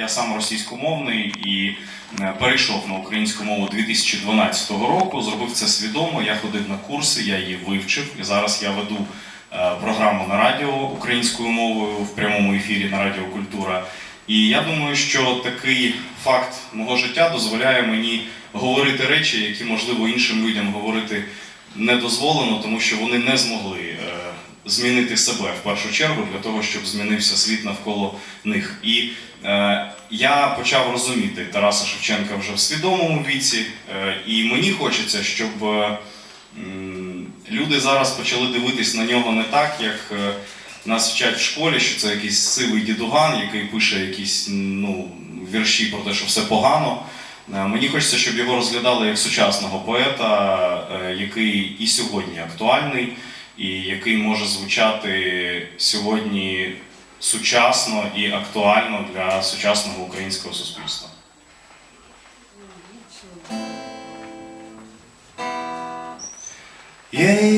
Я сам російськомовний і е, перейшов на українську мову 2012 року. Зробив це свідомо. Я ходив на курси, я її вивчив. І зараз я веду е, програму на радіо українською мовою в прямому ефірі на Радіо Культура. І я думаю, що такий факт мого життя дозволяє мені говорити речі, які можливо іншим людям говорити не дозволено, тому що вони не змогли е, змінити себе в першу чергу для того, щоб змінився світ навколо них. І е, я почав розуміти Тараса Шевченка вже в свідомому віці, е, і мені хочеться, щоб е, люди зараз почали дивитись на нього не так, як е, нас вчать в школі, що це якийсь сивий дідуган, який пише якісь ну, вірші про те, що все погано. Е, Мені хочеться, щоб його розглядали як сучасного поета, е, який і сьогодні актуальний, і який може звучати сьогодні сучасно і актуально для сучасного українського суспільства. Мені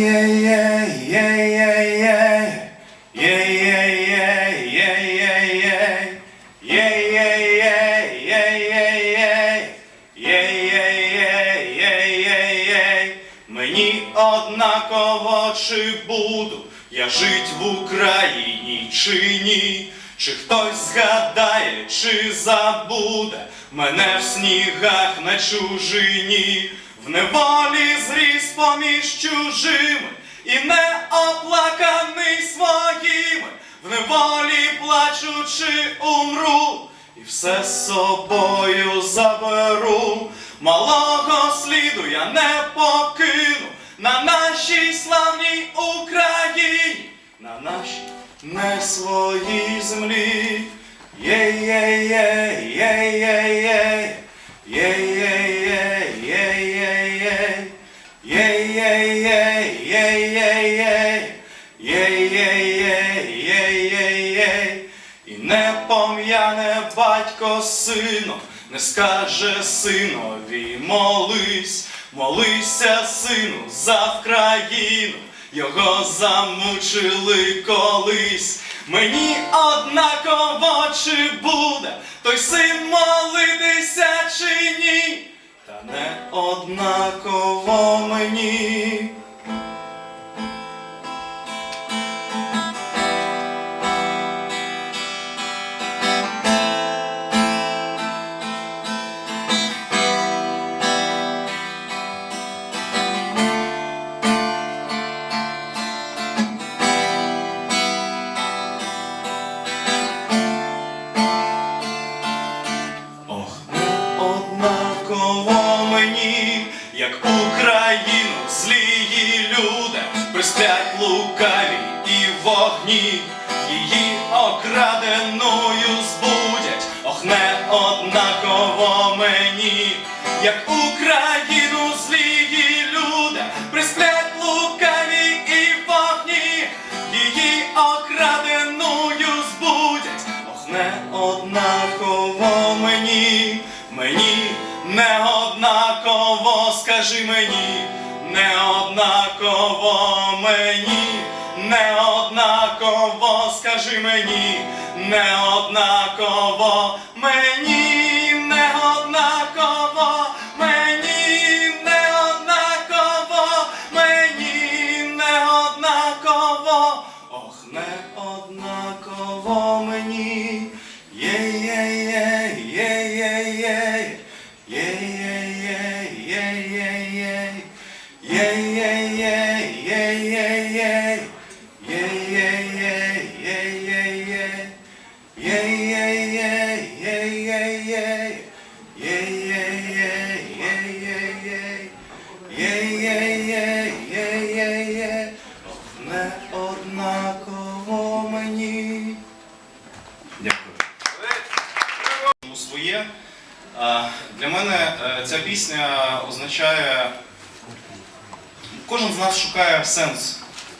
чи буду я жить в Україні чи ні, чи хтось згадає, чи забуде мене в снігах на чужині, в неволі зріс поміж чужими і не оплаканий своїми, в неволі плачучи умру, і все з собою заберу. Малого сліду я не покину на нашій славній Україні, на нашій не своїй землі. Єй-єй-єй. І не пом'яне батько сином, не скаже синові, молись, молися, сину, за Вкраїну, його замучили колись. Мені однаково чи буде той син молитися чи ні, та не однаково мені. Її окраденою збудять, ох, не однаково мені, як Україну злії люди, присплять лукаві і вогні, її окраденою збудять, ох, не однаково мені, мені не однаково, скажи мені, не однаково мені, не однаково, скажи мені, не однаково мені, єй-єй-єй, єй-єй-єй, не однаково мені. Дякую. Своє. Для мене е, ця пісня означає. Кожен з нас шукає сенс.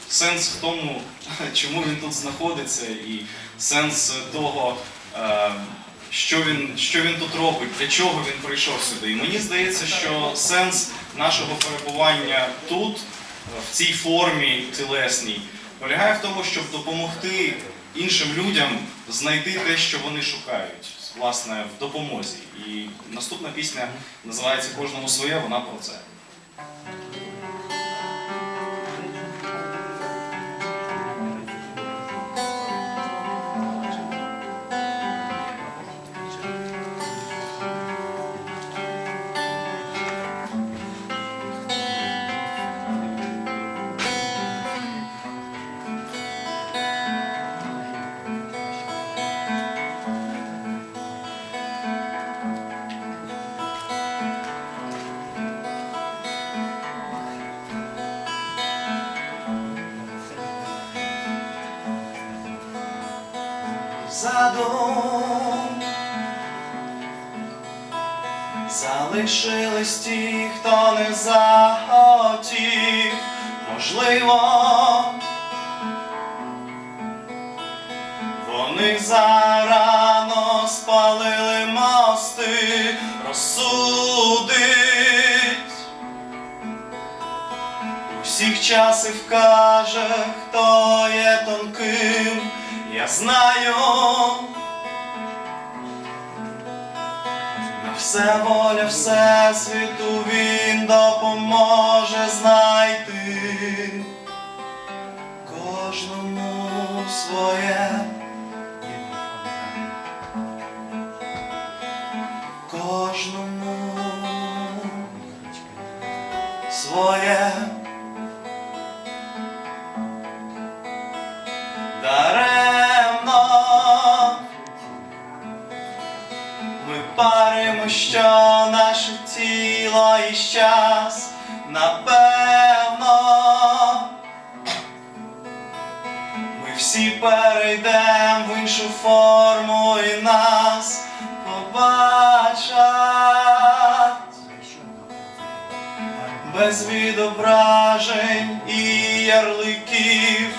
Сенс в тому, чому він тут знаходиться, і сенс того, е, що він, що він тут робить, для чого він прийшов сюди. І мені здається, що сенс нашого перебування тут, в цій формі тілесній, полягає в тому, щоб допомогти іншим людям знайти те, що вони шукають. власне в допомозі. І наступна пісня називається Кожному своє, вона про це. Задум залишились ті, хто не захотів, можливо, вони зарано спалили мости, розсудить. Усіх часів каже, хто є тонким, я знаю. На все воля Всесвіту він допоможе знайти кожному своє, кожному своє. Що наше тіло і час напевно. Ми всі перейдемо в іншу форму і нас побачать без відображень і ярликів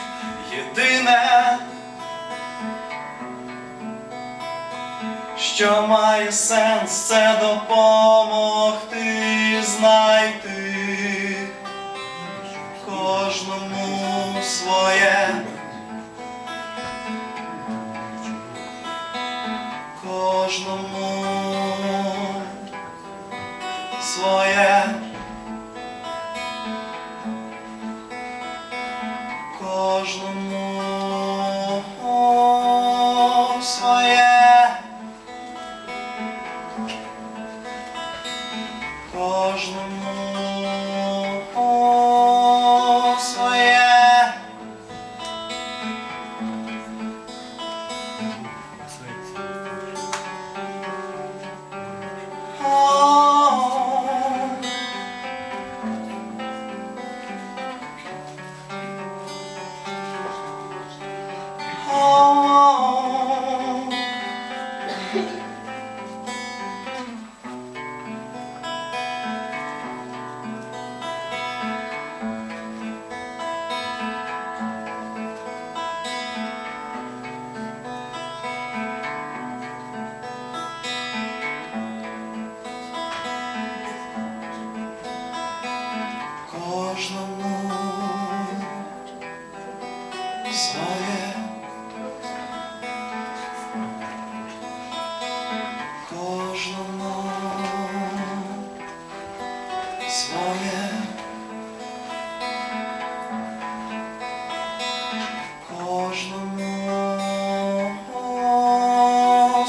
єдине, що має сенс, це допомогти знайти кожному своє. Кожному своє.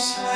Кожному